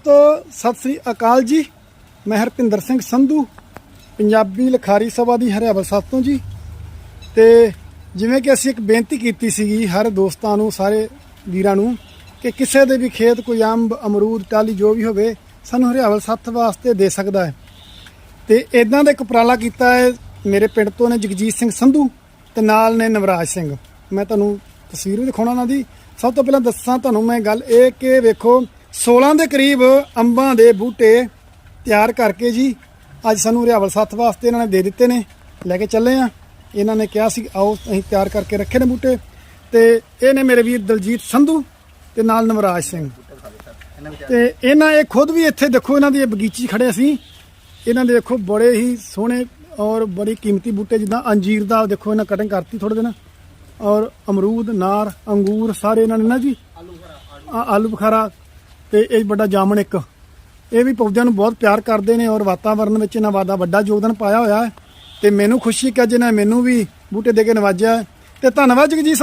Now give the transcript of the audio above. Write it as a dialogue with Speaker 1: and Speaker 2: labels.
Speaker 1: ਸਤਿ ਸ੍ਰੀ ਅਕਾਲ ਜੀ। ਮੈਂ ਹਰਪਿੰਦਰ ਸਿੰਘ ਸੰਧੂ, ਪੰਜਾਬੀ ਲਿਖਾਰੀ ਸਭਾ ਦੀ ਹਰਿਆਵਲ ਸਾਹਿਬ ਤੋਂ ਜੀ। ਤੇ ਜਿਵੇਂ ਕਿ ਅਸੀਂ ਇੱਕ ਬੇਨਤੀ ਕੀਤੀ ਸੀਗੀ ਹਰ ਦੋਸਤਾਂ ਨੂੰ, ਸਾਰੇ ਵੀਰਾਂ ਨੂੰ, ਕਿ ਕਿਸੇ ਦੇ ਵੀ ਖੇਤ ਕੋਈ ਅੰਬ, ਅਮਰੂਦ ਟਾਲੀ ਜੋ ਵੀ ਹੋਵੇ, ਸਾਨੂੰ ਹਰਿਆਵਲ ਸੱਥ ਵਾਸਤੇ ਦੇ ਸਕਦਾ ਹੈ। ਤੇ ਇਦਾਂ ਦਾ ਇੱਕ ਉਪਰਾਲਾ ਕੀਤਾ ਹੈ, ਮੇਰੇ ਪਿੰਡ ਤੋਂ ਨੇ ਜਗਜੀਤ ਸਿੰਘ ਸੰਧੂ ਤੇ ਨਾਲ ਨੇ ਨਵਰਾਜ ਸਿੰਘ। ਮੈਂ ਤੁਹਾਨੂੰ ਤਸਵੀਰ ਵੀ ਦਿਖਾਉਣਾ ਉਹਨਾਂ ਦੀ। ਸਭ ਤੋਂ ਪਹਿਲਾਂ ਦੱਸਾਂ ਤੁਹਾਨੂੰ ਮੈਂ ਗੱਲ ਇਹ ਕਿ ਵੇਖੋ 16 ਦੇ ਕਰੀਬ ਅੰਬਾਂ ਦੇ ਬੂਟੇ ਤਿਆਰ ਕਰਕੇ ਜੀ, ਅੱਜ ਸਾਨੂੰ ਹਰਿਆਵਲ ਸੱਥ ਵਾਸਤੇ ਇਹਨਾਂ ਨੇ ਦੇ ਦਿੱਤੇ ਨੇ, ਲੈ ਕੇ ਚੱਲੇ ਆ ਇਹਨਾਂ ਨੇ ਕਿਹਾ ਸੀ, ਆਓ ਅਸੀਂ ਤਿਆਰ ਕਰਕੇ ਰੱਖੇ ਨੇ ਬੂਟੇ। ਤੇ ਇਹ ਨੇ ਮੇਰੇ ਵੀਰ ਦਲਜੀਤ ਸੰਧੂ ਤੇ ਨਾਲ ਨਵਰਾਜ ਸਿੰਘ। ਤੇ ਇਹਨਾਂ, ਇਹ ਖੁਦ ਵੀ ਇੱਥੇ ਦੇਖੋ, ਇਹਨਾਂ ਦੀ ਇਹ ਬਗੀਚੀ ਖੜੇ ਸੀ ਇਹਨਾਂ ਦੇ ਦੇਖੋ, ਬੜੇ ਹੀ ਸੋਹਣੇ ਔਰ ਬੜੀ ਕੀਮਤੀ ਬੂਟੇ, ਜਿੱਦਾਂ ਅੰਜੀਰ ਦਾ ਦੇਖੋ, ਇਹਨਾਂ ਕਟਿੰਗ ਕਰਤੀ ਥੋੜੇ ਦਿਨ। ਔਰ ਅਮਰੂਦ, ਨਾਰ, ਅੰਗੂਰ, ਸਾਰੇ ਇਹਨਾਂ ਨੇ ਨਾ ਜੀ। ਆ- ਆਲੂ ਬੁਖਾਰਾ ਤੇ ਇਹ ਵੱਡਾ ਜਾਮਣ ਇੱਕ। ਇਹ ਵੀ ਪੌਦਿਆਂ ਨੂੰ ਬਹੁਤ ਪਿਆਰ ਕਰਦੇ ਨੇ ਔਰ ਵਾਤਾਵਰਣ ਵਿੱਚ ਇਹਨਾਂ ਦਾ ਵੱਡਾ ਯੋਗਦਾਨ ਪਾਇਆ ਹੋਇਆ ਹੈ। ਤੇ ਮੈਨੂੰ ਖੁਸ਼ੀ ਕਿ ਅੱਜ ਮੈਨੂੰ ਵੀ ਬੂਟੇ ਦੇ ਕੇ ਨਵਾਜਿਆ ਹੈ। ਤੇ ਧੰਨਵਾਦ ਜਗਜੀਤ